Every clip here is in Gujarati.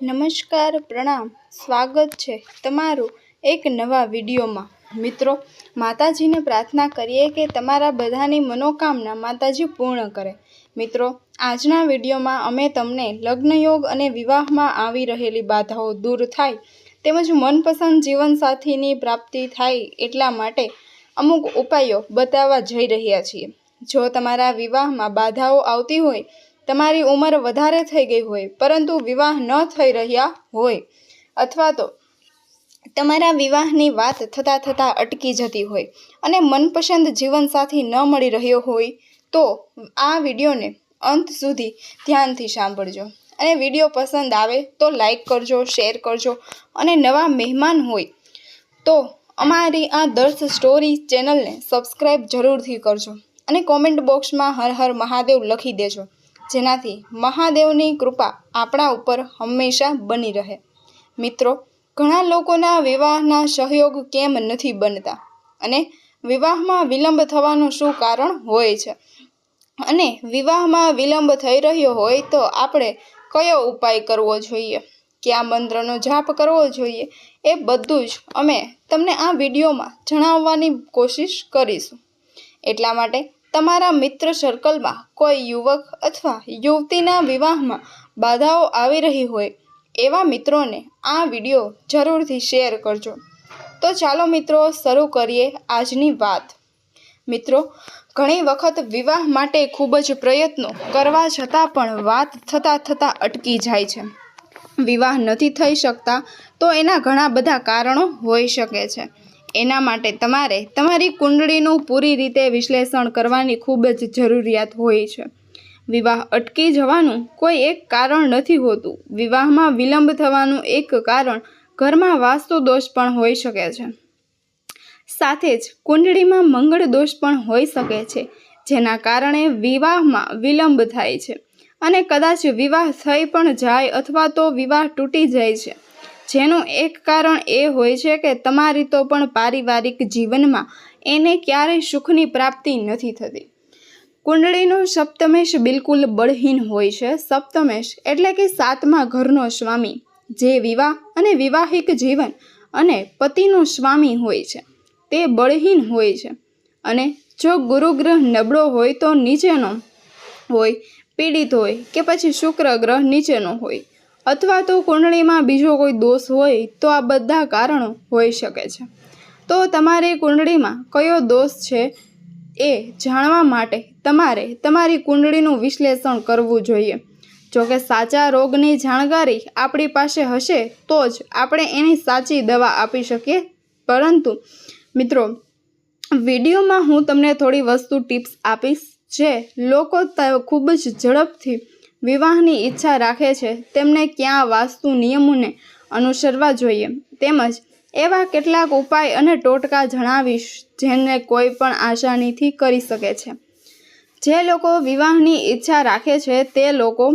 નમસ્કાર, પ્રણામ. સ્વાગત છે તમારું એક નવા વિડીયોમાં. મિત્રો, માતાજીને પ્રાર્થના કરીએ કે તમારા બધાની મનોકામના માતાજી પૂર્ણ કરે. મિત્રો, આજના વિડીયોમાં અમે તમને લગ્નયોગ અને વિવાહમાં આવી રહેલી બાધાઓ દૂર થાય તેમજ મનપસંદ જીવનસાથીની પ્રાપ્તિ થાય એટલા માટે અમુક ઉપાયો બતાવવા જઈ રહ્યા છીએ. જો તમારા વિવાહમાં બાધાઓ આવતી હોય તમારી ઉંમર વધારે થઈ ગઈ હોય, પરંતુ વિવાહ ન થઈ રહ્યા હોય, અથવા તો તમારા વિવાહની વાત થતાં થતાં અટકી જતી હોય અને મનપસંદ જીવનસાથી ન મળી રહ્યો હોય, તો આ વિડીયોને અંત સુધી ધ્યાનથી સાંભળજો. અને વીડિયો પસંદ આવે તો લાઈક કરજો, શેર કરજો અને નવા મહેમાન હોય, તો અમારી આ દર્શ સ્ટોરી ચેનલને સબસ્ક્રાઈબ જરૂરથી કરજો અને કોમેન્ટ બોક્સમાં હર હર મહાદેવ લખી દેજો. જેનાથી મહાદેવની કૃપા આપણા ઉપર હંમેશા બની રહે. મિત્રો, ઘણા લોકોના વિવાહના સહયોગ કેમ નથી બનતા? અને વિવાહમાં વિલંબ થવાનું શું કારણ હોય છે? અને વિવાહમાં વિલંબ થઈ રહ્યો હોય તો આપણે કયો ઉપાય કરવો જોઈએ? કયા મંત્રનો જાપ કરવો જોઈએ? એ બધું જ અમે તમને આ વિડીયોમાં જણાવવાની કોશિશ કરીશું. એટલા માટે તમારા મિત્ર સર્કલમાં કોઈ યુવક અથવા યુવતીના વિવાહમાં બાધાઓ આવી રહી હોય એવા મિત્રોને આ વીડિયો જરૂરથી શેર કરજો. તો ચાલો મિત્રો શરૂ કરીએ આજની વાત. મિત્રો, ઘણી વખત વિવાહ માટે ખૂબ જ પ્રયત્નો કરવા છતાં પણ વાત થતાં થતાં અટકી જાય છે. વિવાહ નથી થઈ શકતા તો એના ઘણા બધા કારણો હોઈ શકે છે. એના માટે તમારે તમારી કુંડળીનું પૂરી રીતે વિશ્લેષણ કરવાની ખૂબ જ જરૂરિયાત હોય છે. વિવાહ અટકી જવાનું કોઈ એક કારણ નથી હોતું. વિવાહમાં વિલંબ થવાનું એક કારણ ઘરમાં વાસ્તુ દોષ પણ હોઈ શકે છે. સાથે જ કુંડળીમાં મંગળ દોષ પણ હોઈ શકે છે, જેના કારણે વિવાહમાં વિલંબ થાય છે. અને કદાચ વિવાહ થઈ પણ જાય અથવા તો વિવાહ તૂટી જાય છે. જેનું એક કારણ એ હોય છે કે તમારી તો પણ પારિવારિક જીવનમાં એને ક્યારેય સુખની પ્રાપ્તિ નથી થતી. કુંડળીનો સપ્તમેશ બિલકુલ બળહીન હોય છે. સપ્તમેશ એટલે કે સાતમા ઘરનો સ્વામી, જે વિવાહ અને વિવાહિક જીવન અને પતિનો સ્વામી હોય છે. તે બળહીન હોય છે. અને જો ગુરુગ્રહ નબળો હોય તો નીચેનો હોય, પીડિત હોય કે પછી શુક્ર ગ્રહ નીચેનો હોય. અથવા તો કુંડળીમાં બીજો કોઈ દોષ હોય તો આ બધા કારણો હોઈ શકે છે. તો તમારી કુંડળીમાં કયો દોષ છે એ જાણવા માટે તમારે તમારી કુંડળીનું વિશ્લેષણ કરવું જોઈએ. જોકે સાચા રોગની જાણકારી આપણી પાસે હશે તો જ આપણે એની સાચી દવા આપી શકીએ. પરંતુ મિત્રો, વિડીયોમાં હું તમને થોડી વસ્તુ ટિપ્સ આપીશ જે લોકો ખૂબ જ ઝડપથી વિવાહની ઈચ્છા રાખે છે, તેમને ક્યાં વાસ્તુ નિયમોને અનુસરવા જોઈએ? તેમજ એવા કેટલાક ઉપાય અને ટોટકા જણાવીશ, જેને કોઈ પણ આસાનીથી કરી શકે છે. જે લોકો વિવાહની ઈચ્છા રાખે છે, તે લોકો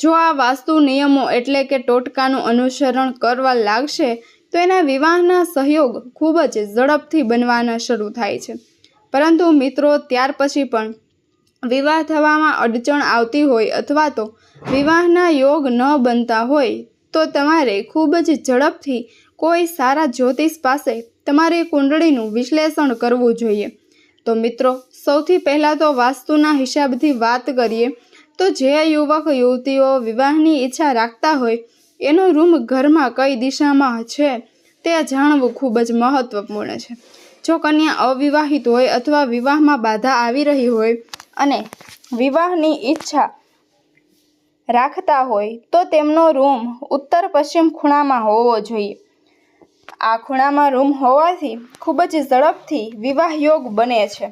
જો આ વાસ્તુ નિયમો એટલે કે ટોટકાનું અનુસરણ કરવા લાગશે, તો એના વિવાહના સહયોગ ખૂબ જ ઝડપથી બનવાના શરૂ થાય છે. પરંતુ મિત્રો, ત્યાર પછી પણ વિવાહ થવામાં અડચણ આવતી હોય અથવા તો વિવાહના યોગ ન બનતા હોય, તો તમારે ખૂબ જ ઝડપથી કોઈ સારા જ્યોતિષ પાસે તમારી કુંડળીનું વિશ્લેષણ કરવું જોઈએ. તો મિત્રો, સૌથી પહેલાં તો વાસ્તુના હિસાબથી વાત કરીએ, તો જે યુવક યુવતીઓ વિવાહની ઈચ્છા રાખતા હોય, એનો રૂમ ઘરમાં કઈ દિશામાં છે, તે જાણવું ખૂબ જ મહત્વપૂર્ણ છે. જો કન્યા અવિવાહિત હોય અથવા વિવાહમાં બાધા આવી રહી હોય અને વિવાહની ઈચ્છા રાખતા હોય તો તેમનો રૂમ ઉત્તર પશ્ચિમ ખૂણામાં હોવો જોઈએ. આ ખૂણામાં રૂમ હોવાથી ખૂબ જ ઝડપથી વિવાહ યોગ બને છે.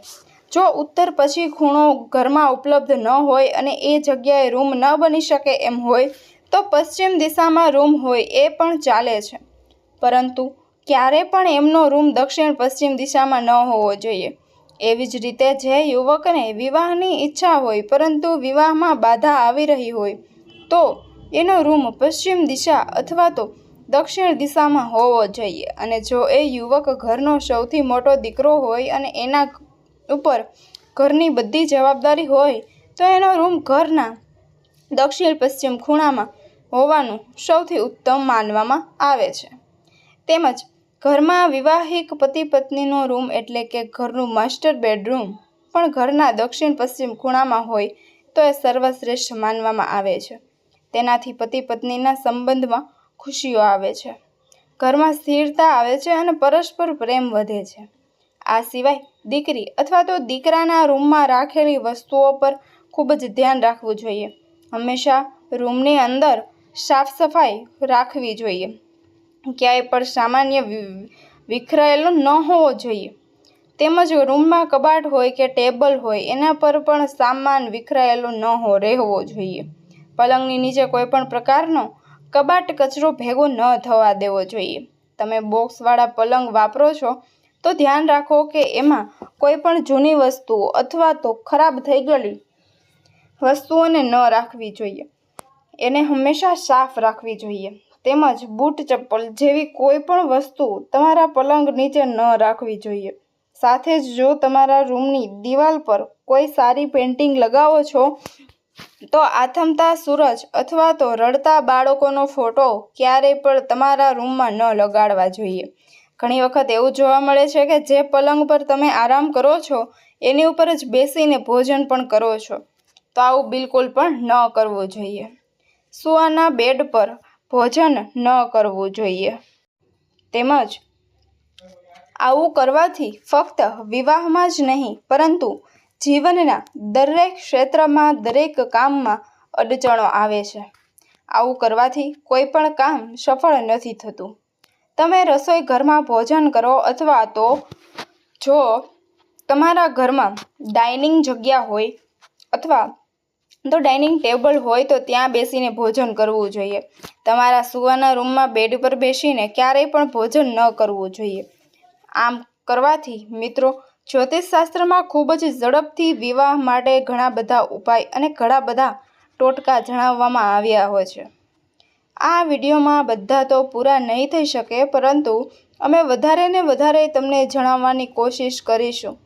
જો ઉત્તર પછી ખૂણો ઘરમાં ઉપલબ્ધ ન હોય અને એ જગ્યાએ રૂમ ન બની શકે એમ હોય, તો પશ્ચિમ દિશામાં રૂમ હોય એ પણ ચાલે છે. પરંતુ ક્યારે પણ એમનો રૂમ દક્ષિણ પશ્ચિમ દિશામાં ન હોવો જોઈએ. એવી જ રીતે જે યુવકને વિવાહની ઈચ્છા હોય, પરંતુ વિવાહમાં બાધા આવી રહી હોય, તો એનો રૂમ પશ્ચિમ દિશા અથવા તો દક્ષિણ દિશામાં હોવો જોઈએ. અને જો એ યુવક ઘરનો સૌથી મોટો દીકરો હોય અને એના ઉપર ઘરની બધી જવાબદારી હોય, તો એનો રૂમ ઘરના દક્ષિણ પશ્ચિમ ખૂણામાં હોવાનું સૌથી ઉત્તમ માનવામાં આવે છે. તેમજ ઘરમાં વિવાહિક પતિ પત્નીનો રૂમ એટલે કે ઘરનું માસ્ટર બેડરૂમ પણ ઘરના દક્ષિણ પશ્ચિમ ખૂણામાં હોય તો એ સર્વશ્રેષ્ઠ માનવામાં આવે છે. તેનાથી પતિ પત્નીના સંબંધમાં ખુશીઓ આવે છે. ઘરમાં સ્થિરતા આવે છે અને પરસ્પર પ્રેમ વધે છે. આ સિવાય દીકરી અથવા તો દીકરાના રૂમમાં રાખેલી વસ્તુઓ પર ખૂબ જ ધ્યાન રાખવું જોઈએ. હંમેશા રૂમની અંદર સાફ સફાઈ રાખવી જોઈએ. ક્યાંય પણ સામાન્ય વિખરાયેલો ન હોવો જોઈએ. તેમજ રૂમમાં કબાટ હોય કે ટેબલ હોય, એના પર પણ સામાન વિખરાયેલો ન હો, રહેવો જોઈએ. પલંગની નીચે કોઈ પણ પ્રકારનો કબાટ કચરો ભેગો ન થવા દેવો જોઈએ. તમે બોક્સવાળા પલંગ વાપરો છો, તો ધ્યાન રાખો કે એમાં કોઈ પણ જૂની વસ્તુઓ અથવા તો ખરાબ થઈ ગયેલી વસ્તુઓને ન રાખવી જોઈએ. એને હંમેશા સાફ રાખવી જોઈએ. તેમજ બૂટ ચપ્પલ જેવી કોઈ પણ વસ્તુ તમારા પલંગ નીચે ન રાખવી જોઈએ. સાથે જ જો તમારા રૂમની દિવાલ પર કોઈ સારી પેઇન્ટિંગ લગાવો છો, તો આથમતા સૂરજ અથવા તો રડતા બાળકોનો ફોટો ક્યારેય પણ તમારા રૂમમાં ન લગાડવા જોઈએ. ઘણી વખત એવું જોવા મળે છે કે જે પલંગ પર તમે આરામ કરો છો, એની ઉપર જ બેસીને ભોજન પણ કરો છો. તો આવું બિલકુલ પણ ન કરવું જોઈએ. સુવાના બેડ પર ભોજન ન કરવું જોઈએ. તેમજ આવું કરવાથી ફક્ત વિવાહમાં જ નહીં, પરંતુ જીવનના દરેક ક્ષેત્રમાં દરેક કામમાં અડચણો આવે છે. આવું કરવાથી કોઈ પણ કામ સફળ નથી થતું. તમે રસોઈ ઘરમાં ભોજન કરો અથવા તો જો તમારા ઘરમાં ડાઇનિંગ જગ્યા હોય અથવા તો ડાઇનિંગ ટેબલ હોય તો ત્યાં બેસીને ભોજન કરવું જોઈએ. તમારા સુવાના રૂમમાં બેડ પર બેસીને ક્યારેય પણ ભોજન ન કરવું જોઈએ. આમ કરવાથી મિત્રો, જ્યોતિષશાસ્ત્રમાં ખૂબ જ ઝડપથી વિવાહ માટે ઘણા બધા ઉપાય અને ઘણા બધા ટોટકા જણાવવામાં આવ્યા હોય છે. આ વિડીયોમાં બધા તો પૂરા નહીં થઈ શકે, પરંતુ અમે વધારે ને વધારે તમને જણાવવાની કોશિશ કરીશું.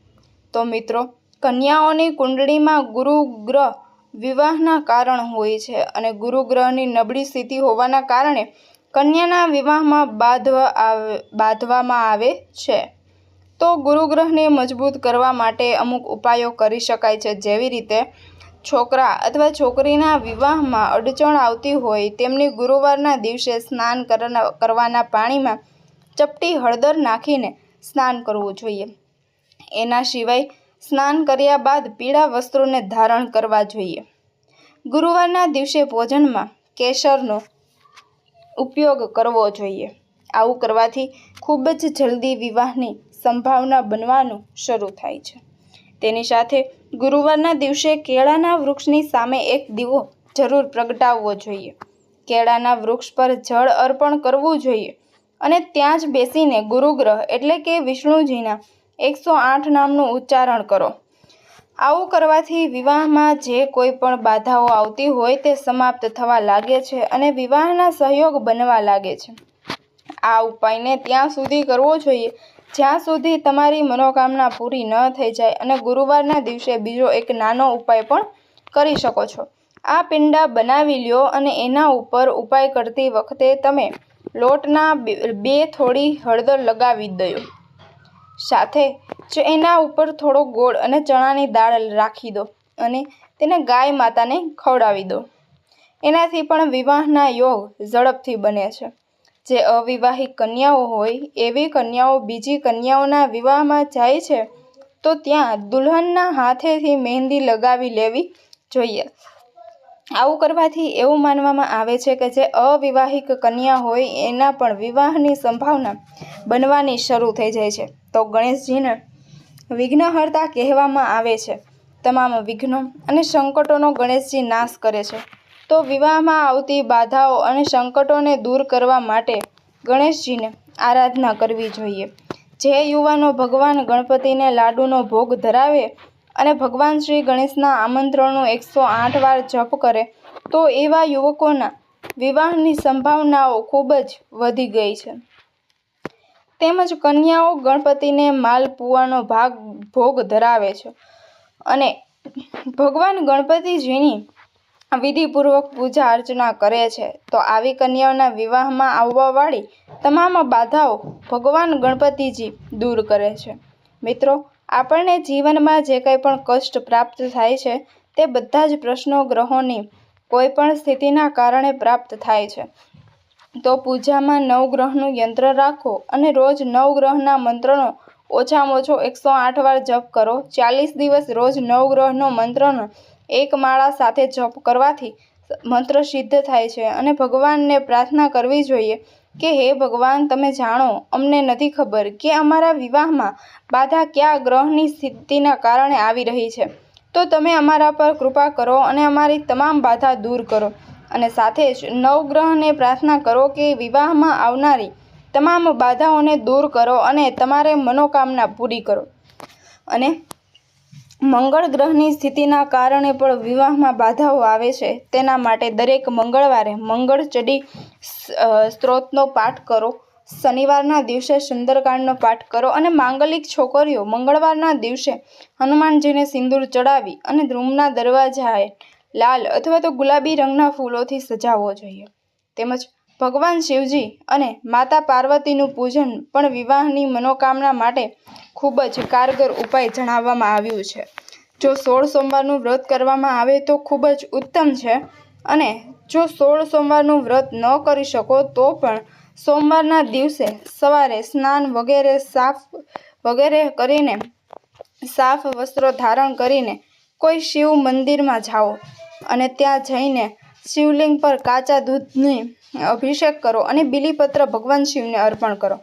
તો મિત્રો, કન્યાઓની કુંડળીમાં ગુરુ ગ્રહ વિવાહના કારણ હોય છે અને ગુરુ ગ્રહની નબળી સ્થિતિ હોવાના કારણે કન્યાના વિવાહમાં બાંધવા આવે, બાંધવામાં આવે છે. તો ગુરુ ગ્રહને મજબૂત કરવા માટે અમુક ઉપાયો કરી શકાય છે. જેવી રીતે, છોકરા અથવા છોકરીના વિવાહમાં અડચણ આવતી હોય તેમની ગુરુવારના દિવસે સ્નાન કરવાના પાણીમાં ચપટી હળદર નાખીને સ્નાન કરવું જોઈએ. એના સિવાય સ્નાન કર્યા બાદ પીળા વસ્ત્રોને ધારણ કરવા જોઈએ. ગુરુવારના દિવસે ભોજનમાં કેસરનો ઉપયોગ કરવો જોઈએ. આવું કરવાથી ખૂબ જ જલ્દી વિવાહની સંભાવના બનવાનું શરૂ થાય છે. તેની સાથે ગુરુવારના દિવસે કેળાના વૃક્ષની સામે એક દીવો જરૂર પ્રગટાવવો જોઈએ. કેળાના વૃક્ષ પર જળ અર્પણ કરવું જોઈએ અને ત્યાં જ બેસીને ગુરુગ્રહ એટલે કે વિષ્ણુજીના એકસો આઠ નામનું ઉચ્ચારણ કરો. આવું કરવાથી વિવાહમાં જે કોઈ પણ બાધાઓ આવતી હોય તે સમાપ્ત થવા લાગે છે અને વિવાહના સહયોગ બનવા લાગે છે. આ ઉપાયને ત્યાં સુધી કરવો જોઈએ. જ્યાં સુધી તમારી મનોકામના પૂરી ન થઈ જાય અને ગુરુવારના દિવસે બીજો એક નાનો ઉપાય પણ કરી શકો છો. આ પિંડા બનાવી લ્યો અને એના ઉપર ઉપાય કરતી વખતે તમે લોટના બે થોડી હળદર લગાવી દો સાથે જ એના ઉપર થોડો ગોળ અને ચણાની દાળ રાખી દો અને તેને ગાય માતાને ખવડાવી દો. એનાથી પણ વિવાહના યોગ ઝડપથી બને છે. જે અવિવાહિત કન્યાઓ હોય, એવી કન્યાઓ બીજી કન્યાઓના વિવાહમાં જાય છે, તો ત્યાં દુલ્હનના હાથેથી મહેંદી લગાવી લેવી જોઈએ. આવું કરવાથી એવું માનવામાં આવે છે કે જે અવિવાહિક કન્યા હોય, એના પણ વિવાહની સંભાવના બનવાની શરૂ થઈ જાય છે. તો ગણેશજીને વિઘ્નહર્તા કહેવામાં આવે છે. તમામ વિઘ્નો અને સંકટોનો ગણેશજી નાશ કરે છે. તો વિવાહમાં આવતી બાધાઓ અને સંકટોને દૂર કરવા માટે ગણેશજીને આરાધના કરવી જોઈએ. જે યુવાનો ભગવાન ગણપતિને લાડુનો ભોગ ધરાવે અને ભગવાન શ્રી ગણેશના આમંત્રણનો એકસો આઠ વાર જપ કરે, તો એવા યુવકોના વિવાહની સંભાવનાઓ ખૂબ જ વધી ગઈ છે. તેમજ કન્યાઓ ગણપતિને માલપુવાનો ભાગ ભોગ ધરાવે છે અને ભગવાન ગણપતિજીની વિધિપૂર્વક પૂજા અર્ચના કરે છે, તો આવી કન્યાઓના વિવાહમાં આવવાવાળી તમામ બાધાઓ ભગવાન ગણપતિજી દૂર કરે છે. મિત્રો આપણને જીવનમાં જે કંઈ પણ કષ્ટ પ્રાપ્ત થાય છે, તે બધા જ પ્રશ્નો ગ્રહોની કોઈ પણ સ્થિતિના કારણે પ્રાપ્ત થાય છે. તો પૂજામાં નવગ્રહનું યંત્ર રાખો અને રોજ નવગ્રહના મંત્રનો ઓછામાં ઓછો એકસો આઠ વાર જપ કરો. ચાલીસ દિવસ રોજ નવગ્રહનો મંત્રનો એક માળા સાથે જપ કરવાથી મંત્ર સિદ્ધ થાય છે અને ભગવાનને પ્રાર્થના કરવી જોઈએ. કે હે ભગવાન, તમે જાણો, અમને નથી ખબર કે અમારા વિવાહમાં બાધા કયા ગ્રહની સ્થિતિના કારણે આવી રહી છે. તો તમે અમારા પર કૃપા કરો અને અમારી તમામ બાધા દૂર કરો. અને સાથે જ નવગ્રહને પ્રાર્થના કરો કે વિવાહમાં આવનારી તમામ બાધાઓને દૂર કરો અને તમારે મનોકામના પૂરી કરો. અને મંગળ ગ્રહની સ્થિતિના કારણે પણ વિવાહમાં બાધાઓ આવે છે. તેના માટે દરેક મંગળવારે મંગળ ચડી સ્ત્રોતનો પાઠ કરો. શનિવારના દિવસે સુંદરકાંડનો પાઠ કરો અને માંગલિક છોકરીઓ મંગળવારના દિવસે હનુમાનજીને સિંદૂર ચડાવી અને રૂમના દરવાજાએ લાલ અથવા તો ગુલાબી રંગના ફૂલોથી સજાવવો જોઈએ. તેમજ ભગવાન શિવજી અને માતા પાર્વતીનું પૂજન પણ વિવાહની મનોકામના માટે ખૂબ જ કારગર ઉપાય જણાવવામાં આવ્યું છે. જો સોળ સોમવારનું વ્રત કરવામાં આવે તો ખૂબ જ ઉત્તમ છે અને જો સોળ સોમવારનું વ્રત ન કરી શકો તો પણ સોમવારના દિવસે સવારે સ્નાન વગેરે સાફ વગેરે કરીને સાફ વસ્ત્રો ધારણ કરીને કોઈ શિવ મંદિરમાં જાઓ અને ત્યાં જઈને શિવલિંગ પર કાચા દૂધની અભિષેક કરો અને બિલીપત્ર ભગવાન શિવને અર્પણ કરો.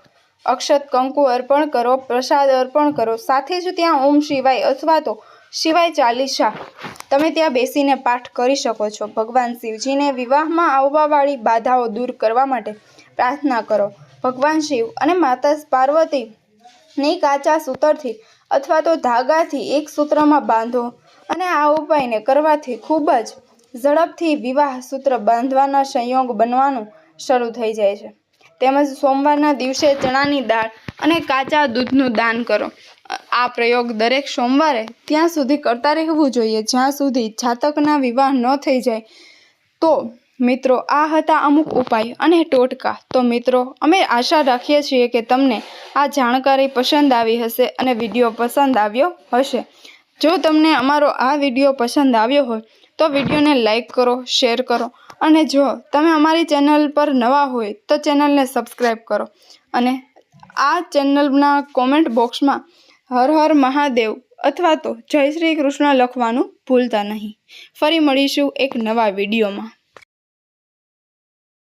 અક્ષત કંકુ અર્પણ કરો, પ્રસાદ અર્પણ કરો. સાથે જ ત્યાં ઓમ શિવાય અથવા તો શિવાય ચાલીસા તમે ત્યાં બેસીને પાઠ કરી શકો છો. ભગવાન શિવજીને વિવાહમાં આવવાવાળી બાધાઓ દૂર કરવા માટે પ્રાર્થના કરો. ભગવાન શિવ અને માતા પાર્વતીની કાચા સૂતરથી અથવા તો ધાગાથી એક સૂત્રમાં બાંધો અને આ ઉપાયને કરવાથી ખૂબ જ ઝડપથી વિવાહ સૂત્ર બાંધવાના સંયોગ બનવાનું શરૂ થઈ જાય છે. તેમજ સોમવારના દિવસે ચણાની દાળ અને કાચા દૂધનું દાન કરો. આ પ્રયોગ દરેક સોમવારે ત્યાં સુધી કરતા રહેવું જોઈએ. જ્યાં સુધી જાતકના વિવાહ ન થઈ જાય, તો મિત્રો આ હતા અમુક ઉપાય અને ટોટકા. તો મિત્રો, અમે આશા રાખીએ છીએ કે તમને આ જાણકારી પસંદ આવી હશે અને વીડિયો પસંદ આવ્યો હશે. જો તમને અમારો આ વીડિયો પસંદ આવ્યો હોય, તો વિડીયોને લાઈક કરો, શેર કરો અને જો તમે અમારી ચેનલ પર નવા હોય તો ચેનલને સબસ્ક્રાઈબ કરો. અને આ ચેનલના કોમેન્ટ બોક્સમાં હર હર મહાદેવ અથવા તો જય શ્રી કૃષ્ણ લખવાનું ભૂલતા નહીં. ફરી મળીશું એક નવા વિડીયોમાં.